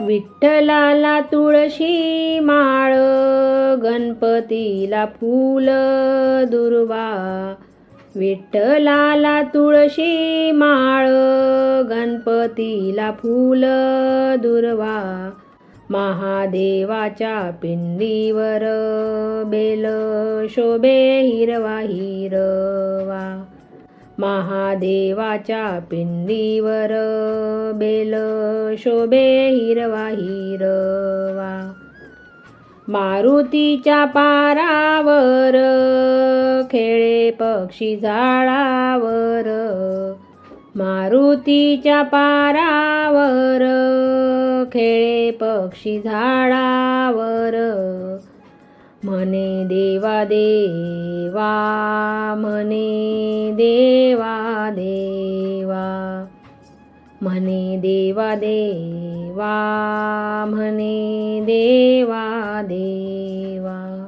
विठ्ठलाला तुळशी माळ गणपतीला फूल दुर्वा. विठ्ठलाला तुळशी माळ गणपतीला फूल दुर्वा. महादेवाच्या पिंडीवर बेल शोभे हिरवा हिरवा. महादेवाच्या पिंडीवर बेल शोभे हिरवा हिरवा. मारुतीच्या पारावर खेळे पक्षी झाडावर. मारुतीच्या पारावर खेळे पक्षी झाडावर. म्हणे देवा देवा म्हणे देवा देवा म्हणे देवा देवा म्हणे देवा देवा.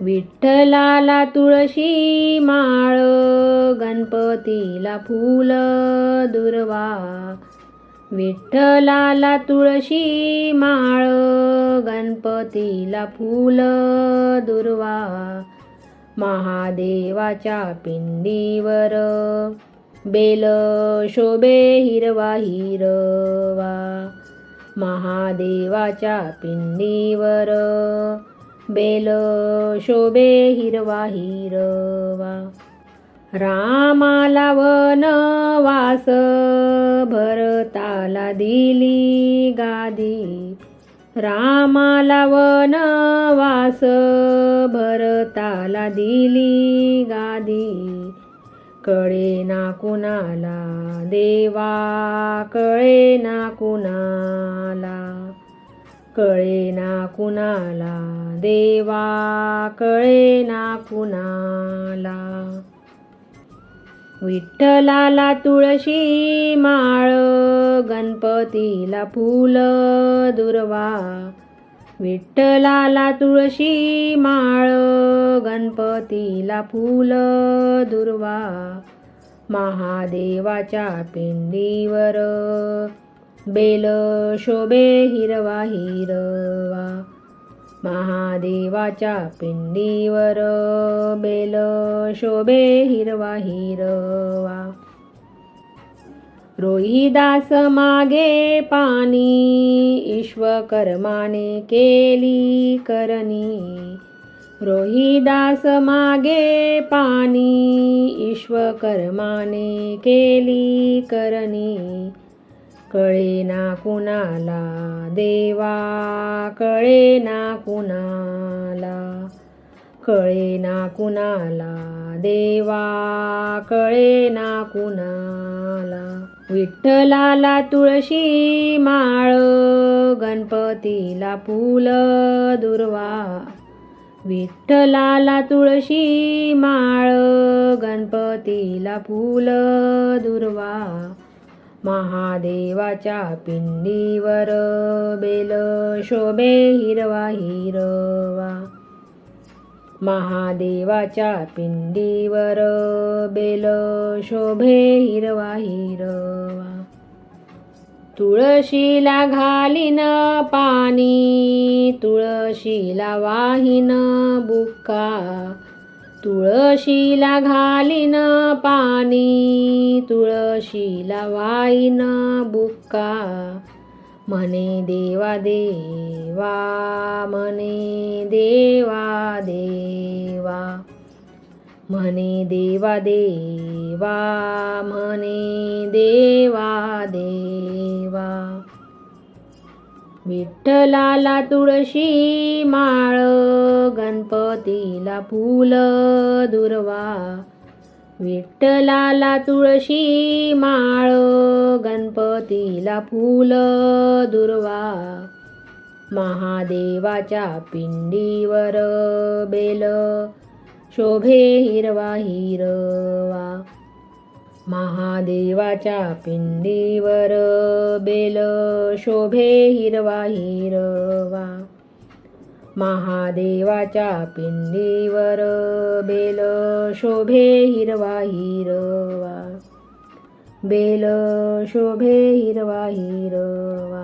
विठ्ठलाला तुळशी माळ गणपतीला फूल दुर्वा. विठ्ठलाला तुळशी माळ गणपतीला फूल दुर्वा महादेवाच्या पिंडीवर. बेल शोभे हिरवा हिरवा महादेवाच्या पिंडीवर. बेल शोभे हिरवा हिरवा रामाला वनवास भरताला दिली गादी. रामाला वनवास भरताला दिली गादी. कळे ना कुणाला देवा कळे ना कुणाला. कळे ना कुणाला देवा कळे ना कुणाला. विठ्ठलाला तुळशी माळ गणपतीला फूल दुर्वा. विठ्ठलाला तुळशी माळ गणपतीला फूल दुर्वा. महादेवाच्या पिंडीवर बेल शोभे हिरवा हिरवा. महादेवाच्या पिंडीवर बेल शोभे हिरवा हिरवा. रोहिदास मागे पाणी ईश्वकर्माने केली करणी. रोहिदास मागे पाणी ईश्वकर्माने केली करणी. कळे ना कुणाला देवा कळे ना कुणाला. कळे ना कुणाला देवा कळे ना कुणाला. विठ्ठलाला तुळशी माळ गणपतीला फूल दुर्वा. विठ्ठलाला तुळशी माळ गणपतीला फूल दुर्वा. महादेवाच्या पिंडीवर बेल शोभे हिरवा हिरवा. महादेवाच्या पिंडीवर बेल शोभे हिरवा हिरवा. तुळशीला घालीन पाणी तुळशीला वाहीन बुक्का. तुळशीला घालीन पाणी तुळशीला वाईन बुक्का. म्हणे देवा देवा म्हणे देवा देवा म्हणे देवा देवा म्हणे देवा देवा. विठ्ठलाला तुळशी माळ गणपतीला फुल दुर्वा विठ्ठलाला तुळशी माळ गणपतीला फूल दुर्वा. महादेवाच्या पिंडीवर बेल शोभे हिरवा हिरवा. महादेवाच्या पिंडीवर बेल शोभे हिरवा हिरवा. महादेवाच्या पिंडीवर बेल शोभे हिरवा हिरवा. बेल शोभे हिरवा हिरवा.